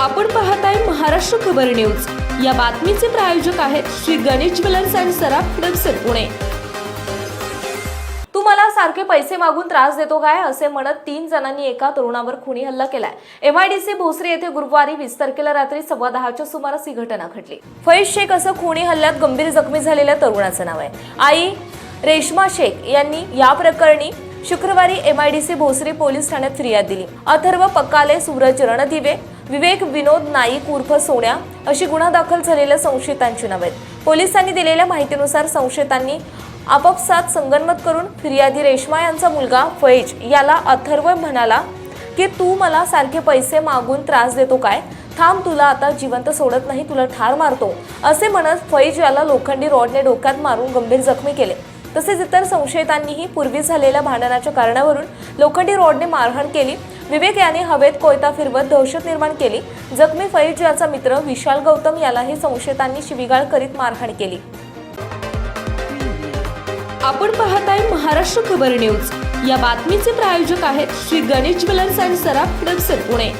आपण पाहताय महाराष्ट्र खबर न्यूज. या बातमीचे प्रायोजक आहेत श्री गणेश ज्वेलर्स अँड सराफ हडपसर पुणे. तू मला सारखे पैसे मागून त्रास देतो काय असे म्हणत तीन जणांनी एका तरुणावर खुनी हल्ला केलाय. एमआयडीसी भोसरी येथे गुरुवारी वीस तारखेला रात्री सव्वा दहाच्या सुमारास ही घटना घडली. फैज शेख असं खुनी हल्ल्यात गंभीर जखमी झालेल्या तरुणाचं नाव आहे. आई रेश्मा शेख यांनी या प्रकरणी शुक्रवारी एमआयडीसी भोसरी पोलीस ठाण्यात फिर्याद दिली. अथर्व पक्काले सूरज रणदिवे विवेक विनोद नाईक उर्फ सोन्या अशी गुन्हा दाखल झालेल्या संशयितांची नावे आहेत पोलिसांनी दिलेल्या माहितीनुसार संशयितांनी आपापसात संगनमत करून फिर्यादी रेश्मा यांचा मुलगा फैज याला अथर्व म्हणाला की तू मला सारखे पैसे मागून त्रास देतो काय? थांब तुला आता जिवंत सोडत नाही तुला ठार मारतो. असे म्हणत फैज याला लोखंडी रॉडने डोक्यात मारून गंभीर जखमी केले. तसेच इतर संशयितांनीही पूर्वी झालेल्या भांडणाच्या कारणावरून लोखंडी रॉडने मारहाण केली. विवेक याने हवेत कोयता फिरवत दहशत निर्माण केली. जखमी फैज याचा मित्र विशाल गौतम यालाही संशयितांनी शिवीगाळ करीत मारहाण केली. आपण पाहत आहे महाराष्ट्र खबर न्यूज. या बातमीचे प्रायोजक आहेत श्री गणेश ज्वेलर्स अँड सराफ हडपसर पुणे.